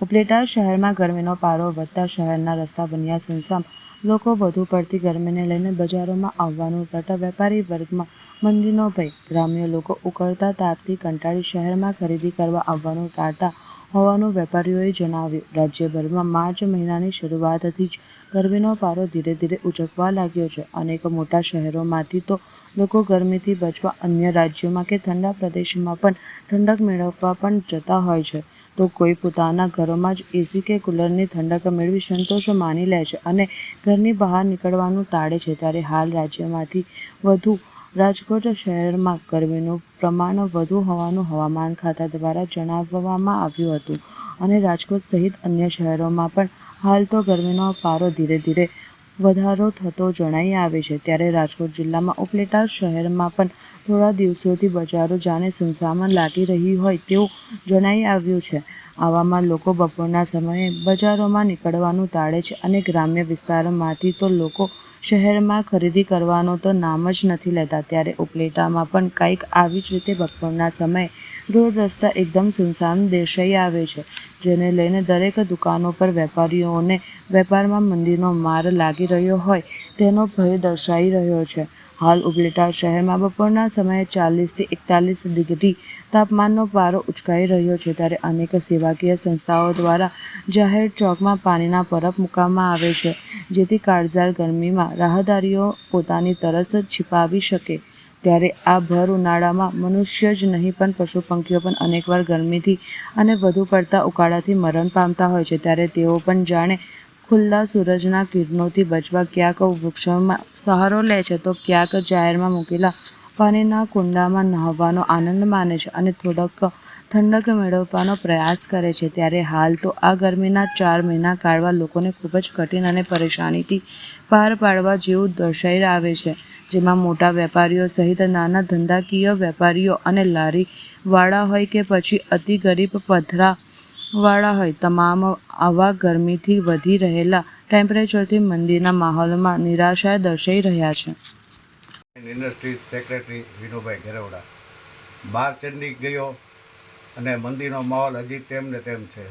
ઉપલેટા શહેરમાં ગરમીનો પારો વધતા શહેરના રસ્તા બન્યા સુનસામ લોકો વધુ પડતી ગરમીને લઈને બજારોમાં આવવાનું ટાળતા વેપારી વર્ગમાં મંદીનો ભય. ગ્રામ્ય લોકો ઉકળતા તાપથી કંટાળી શહેરમાં ખરીદી કરવા આવવાનું ટાળતા હોવાનું વેપારીઓએ જણાવ્યું. રાજ્યભરમાં માર્ચ મહિનાની શરૂઆતથી જ ગરમીનો પારો ધીરે ધીરે ઉચકવા લાગ્યો છે. અનેક મોટા શહેરોમાંથી તો લોકો ગરમીથી બચવા અન્ય રાજ્યોમાં કે ઠંડા પ્રદેશમાં પણ ઠંડક મેળવવા પણ જતા હોય છે. તો કોઈ પોતાના ઘરોમાં જ એસી કે કુલરની ઠંડક મેળવી સંતોષ માની લે છે અને ઘરની બહાર નીકળવાનું ટાળે છે. ત્યારે હાલ રાજ્યમાંથી વધુ રાજકોટ શહેરમાં ગરમીનું પ્રમાણ વધુ હોવાનું હવામાન ખાતા દ્વારા જણાવવામાં આવ્યું હતું અને રાજકોટ સહિત અન્ય શહેરોમાં પણ હાલ તો ગરમીનો પારો ધીરે ધીરે વધારો થતો જણાઈ આવે છે. ત્યારે રાજકોટ જિલ્લામાં ઉપલેટા શહેરમાં પણ થોડા દિવસોથી બજારો જાણે સુનસામાં લાગી રહી હોય તેવું જણાઈ આવ્યું છે. આવામાં લોકો બપોરના સમયે બજારોમાં નીકળવાનું ટાળે છે અને ગ્રામ્ય વિસ્તારોમાંથી તો લોકો શહેરમાં ખરીદી કરવાનો તો નામ જ નથી લેતા. ત્યારે ઉપલેટામાં પણ કંઈક આવી જ રીતે બપોરના સમયે રોડ રસ્તા એકદમ સુનસાન દેશાઈ આવે છે, જેને લઈને દરેક દુકાનો પર વેપારીઓને વેપારમાં મંદીનો માર લાગી રહ્યો હોય તેનો ભય દર્શાઈ રહ્યો છે. હાલ ઉપલેટા શહેરમાં બપોરના સમયે ચાલીસથી એકતાલીસ ડિગ્રી તાપમાનનો પારો ઉચકાઈ રહ્યો છે. ત્યારે અનેક સેવાકીય સંસ્થાઓ દ્વારા જાહેર ચોકમાં પાણીના પરબ મૂકવામાં આવે છે, જેથી કાળઝાળ ગરમીમાં રાહદારીઓ પોતાની તરસ છિપાવી શકે. ત્યારે આ ભર ઉનાળામાં મનુષ્ય જ નહીં, પણ પશુ પંખીઓ પણ અનેકવાર ગરમીથી અને વધુ પડતા ઉકાળાથી મરણ પામતા હોય છે. ત્યારે તેઓ પણ જાણે ખુલ્લા સૂરજના કિરણોથી બચવા ક્યાંક વૃક્ષોમાં સહારો લે છે, તો ક્યાંક જાહેરમાં મૂકેલા પાણીના કુંડામાં નહાવાનો આનંદ માને છે અને થોડોક ઠંડક મેળવવાનો પ્રયાસ કરે છે. ત્યારે હાલ તો આ ગરમીના ચાર મહિના કાઢવા લોકોને ખૂબ જ કઠિન અને પરેશાનીથી પાર પાડવા જેવું દર્શાઈ આવે છે, જેમાં મોટા વેપારીઓ સહિત નાના ધંધાકીય વેપારીઓ અને લારીવાળા હોય કે પછી અતિ ગરીબ પથરાવાળા હોય, તમામ આવા ગરમીથી વધી રહેલા ટેમ્પરેચરથી મંદિરના માહોલમાં નિરાશા દર્શાઈ રહ્યા છે. Industries secretary Vinubhai Gherwada. બાર ચંડી ગયો અને મંદિરનો માહોલ હજી તેમ ને તેમ છે.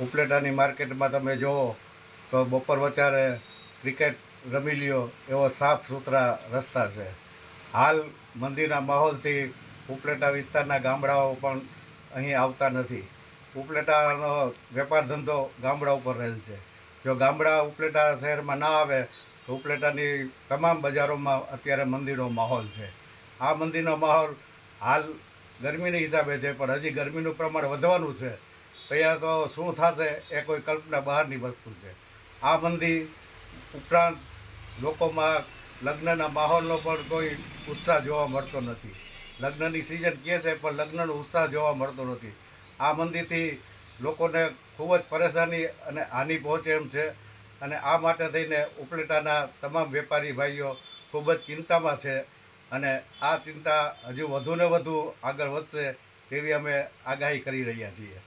ઉપલેટાની માર્કેટમાં તમે જુઓ તો બપોર વચારે ક્રિકેટ રમી લ્યો એવો સાફ સુથરા રસ્તા છે. હાલ મંદિરના માહોલથી ઉપલેટા વિસ્તારના ગામડાઓ પણ અહીં આવતા નથી. ઉપલેટાનો વેપાર ધંધો ગામડા ઉપર રહેલ છે. જો ગામડા ઉપલેટા શહેરમાં ના આવે, તો ઉપલેટાની તમામ બજારોમાં અત્યારે મંદિરનો માહોલ છે. આ મંદિરનો માહોલ હાલ ગરમીના હિસાબે છે, પણ હજી ગરમીનું પ્રમાણ વધવાનું છે. પહેલાં તો શું થશે એ કોઈ કલ્પના બહારની વસ્તુ છે. આ મંદિર ઉપરાંત લોકોમાં લગ્નના માહોલનો પણ કોઈ ઉત્સાહ જોવા મળતો નથી. લગ્નની સિઝન કહે છે, પણ લગ્નનો ઉત્સાહ જોવા મળતો નથી. આ મંદીથી લોકોને ખૂબ જ પરેશાની અને હાનિ પહોંચે એમ છે. અને આ માટે થઈને ઉપલેટાના તમામ વેપારી ભાઈઓ ખૂબ જ ચિંતામાં છે અને આ ચિંતા હજુ વધુ ને વધુ આગળ વધશે તેવી અમે આગાહી કરી રહ્યા છીએ.